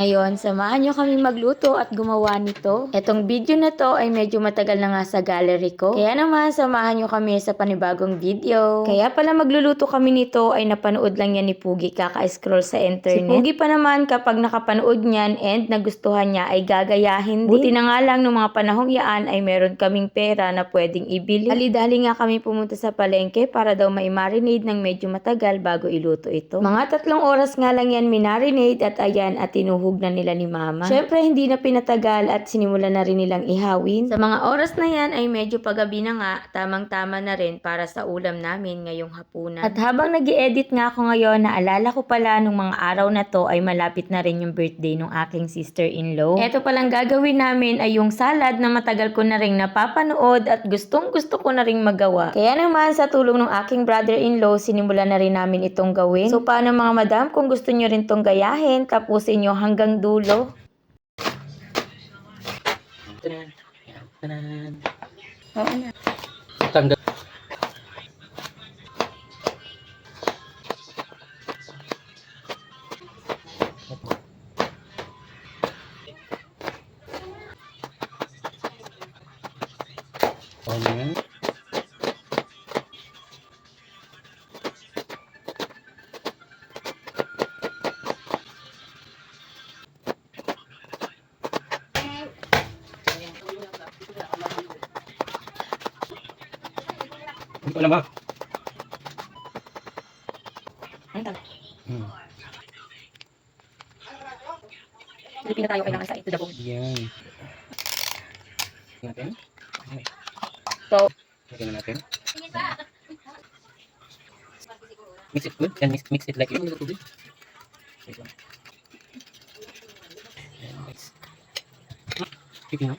Ngayon, samahan nyo kami magluto at gumawa nito. Etong video na to ay medyo matagal na nga sa gallery ko. Kaya naman, samahan nyo kami sa panibagong video. Kaya pala magluluto kami nito ay napanood lang yan ni Pugi kaka-scroll sa internet. Si Pugi pa naman kapag nakapanood niyan and nagustuhan niya ay gagayahin din. Buti na nga lang nung mga panahong yaan ay meron kaming pera na pwedeng ibili. Dali-dali nga kami pumunta sa palengke para daw mai-marinate ng medyo matagal bago iluto ito. Mga tatlong oras nga lang yan minarinate at ayan at tinuhog na nila ni mama. Syempre hindi na pinatagal at sinimula na rin nilang ihawin. Sa mga oras na yan ay medyo pagabi na nga, tamang-tama na rin para sa ulam namin ngayong hapunan. At habang nag edit nga ako ngayon, naalala ko pala nung mga araw na to ay malapit na rin yung birthday ng aking sister-in-law. Ito palang gagawin namin ay yung salad na matagal ko na rin napapanood at gustong gusto ko na rin magawa. Kaya naman sa tulong ng aking brother-in-law, sinimula na rin namin itong gawin. So paano mga madam, kung gusto nyo rin tong gayahin, tapusin nyo hanggang dulo. Tanan. Tanan. Oo na. Tanggal. Oh, yan. Hindi ko alam ba? Hmm. Pilipina tayo kailangan sa ito the bone. Yan. Natin. So, Lagyan na natin. Mix it good. Yan, mix, mix it like you. Wait lang. Yan, mix. Chicken, no?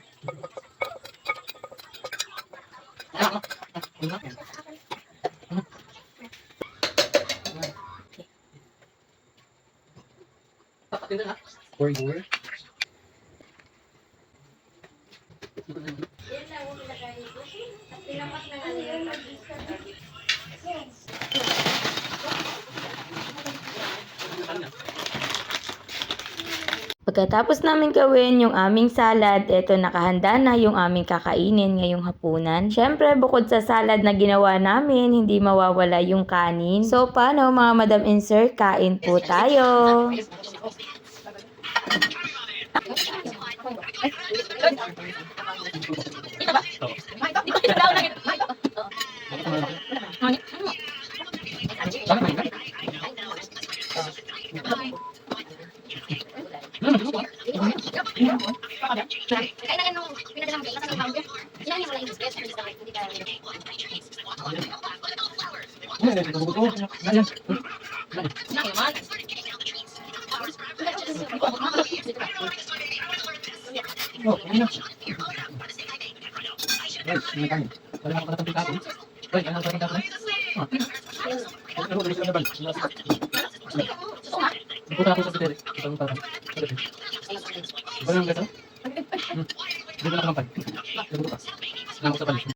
Pour your Pagkatapos namin gawin yung aming salad, eto nakahanda na yung aming kakainin ngayong hapunan. Syempre, bukod sa salad na ginawa namin, hindi mawawala yung kanin. So, paano mga madam and sir, kain po tayo. Kailangan nung pinadala Oh, ano na? Guys, may kanin. Wala akong katatang pitato. Guys, ano ang katatang pitato? Ah. Ano ba yung laban? Ikuta ako sa bitere. Ito ang parang. Wala ang gato? Hmm. Hindi ko lang kampay.